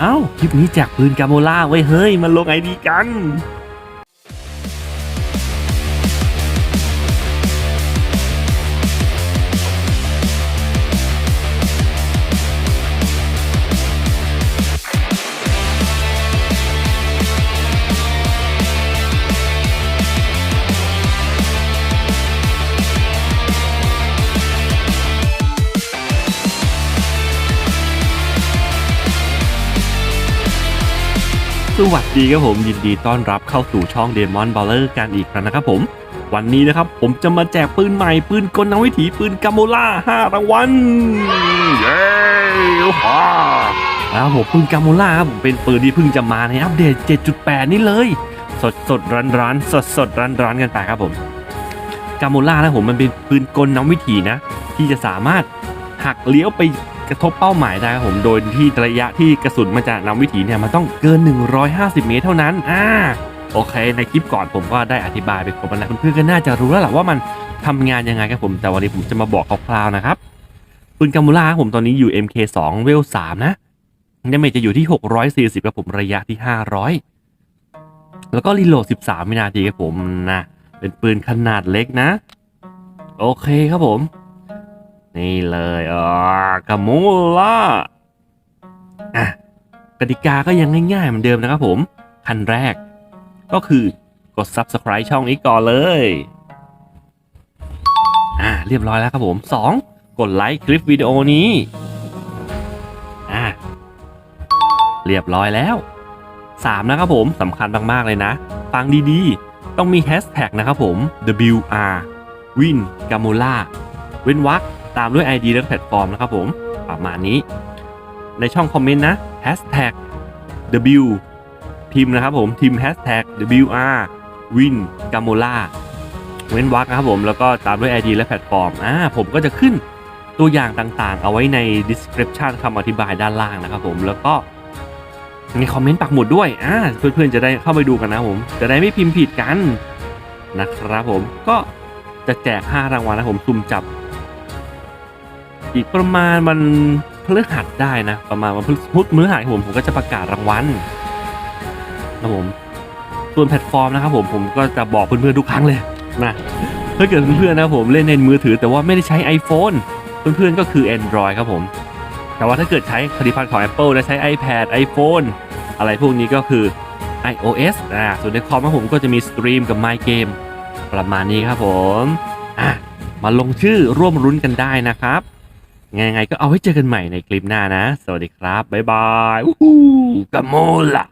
เอ้าคลิปนี้แจกปืนกาโมล่าไว้เฮ้ยมันลงไอดีกัน สวัสดีครับผมยินดีต้อนรับเข้าสู่ช่อง Demon b a l l e r กันอีกครั้งนะครับผม วันนี้นะครับผมจะมาแจกปืนใหม่ปืนกลนวิถีปืนกาโมล่า5รางวัลเย้ว้าแล้วผมปืนกาโมล่าครับผมเป็นปืนที่เพิ่งจะมาในอัปเดต 7.8 นี่เลย สดสดร้อนร้อนสดสดร้อนร้อนกันไปครับผมกาโมล่านะผมมันเป็นปืนกลนำวิถีนะ ที่จะสามารถหักเลี้ยวไป กระทบเป้าหมายได้ครับผมโดยที่ระยะที่กระสุนมันจะนำวิถีเนี่ยมันต้องเกิน 150 เมตรเท่านั้นอ่าโอเค ในคลิปก่อนผมก็ได้อธิบายไปครบแล้วเพื่อนๆก็น่าจะรู้แล้วแหละว่ามันทำงานยังไงครับผมแต่วันนี้ผมจะมาบอกคร่าวๆนะครับปืนกามูล่าผมตอนนี้อยู่ MK2 เวล3นะดาเมจจะอยู่ที่ 640ครับผมระยะที่ 500 แล้วก็รีโหลด 13 วินาทีครับผมนะเป็นปืนขนาดเล็กนะ โอเคครับผม นี่เลยอ่ากามูล่าอะกติกาก็ยังง่ายๆเหมือนเดิมนะครับผม ขั้นแรก ก็คือกด subscribe ช่องนี้ก่อนเลย อ่าเรียบร้อยแล้วครับผม 2. กดไลค์คลิปวิดีโอนี้ อ่าเรียบร้อยแล้ว 3 นะครับผมสำคัญมากๆเลยนะ ฟังดีๆ ต้องมีแฮชแท็กนะครับผม WR Win g a m o l a เว้นวรรค ตามด้วย ID และแพลตฟอร์มนะครับผม ประมาณนี้ ในช่องคอมเมนต์นะ Hashtag W พิมนะครับผมพิม Hashtag WR Win g a m o l a เว้นวรรคนะครับผมแล้วก็ตามด้วย ID และแพลตฟอร์มอ่าผมก็จะขึ้นตัวอย่างต่างๆ เอาไว้ใน description คำอธิบายด้านล่างนะครับผมแล้วก็มีคอมเมนต์ปักหมุดด้วยอ่าเพื่อนๆจะได้เข้าไปดูกันนะครับผม จะได้ไม่พิมพ์ผิดกันนะครับผมก็จะแจก 5 รางวัลนะผมสุ่มจับ อีกประมาณวันพฤหัสได้นะ ประมาณวันพฤพุธมื้อหัสครับผมผมก็จะประกาศรางวัลนะผมส่วนแพลตฟอร์มนะครับผมผมก็จะบอกเพื่อนๆทุกครั้งเลยนะถ้าเกิดเพื่อนๆนะผมเล่นในมือถือ แต่ว่าไม่ได้ใช้ iPhone เพื่อนๆก็คือ Android ครับผม แต่ว่าถ้าเกิดใช้ผลิตภัณฑ์ของ Apple และใช้ iPad iPhone อะไรพวกนี้ก็คือ iOS อ่าส่วนในคอมของผมก็จะมีสตรีมกับ My Game ประมาณนี้ครับผม อะ มาลงชื่อร่วมรุ้นกันได้นะครับ ยังไงก็เอาไว้เจอกันใหม่ในคลิปหน้านะ สวัสดีครับ บ๊ายบายวู้ฮู้กัมโมล่ะ